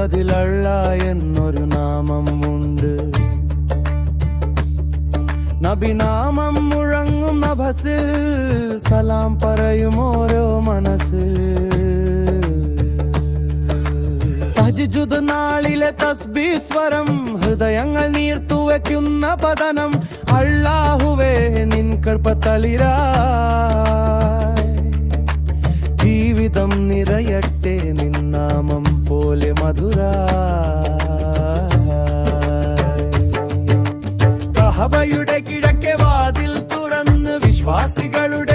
അതിലള്ള എന്നൊരു നാമം ഉണ്ട്. നബിനാമം മുഴങ്ങും നഭസിൽ സലാം പറയും ഓരോ മനസ്സിൽ തജ്ജുദ് നാളിലെ തസ്ബീ സ്വരം ഹൃദയങ്ങൾ നീർത്തു നീർത്തുവയ്ക്കുന്ന പതനം അള്ളാഹുവേ നിൻ കൃപത്തളിരായി മധുര കിഴക്കെ വാതിൽ തുറന്ന് വിശ്വാസികളുടെ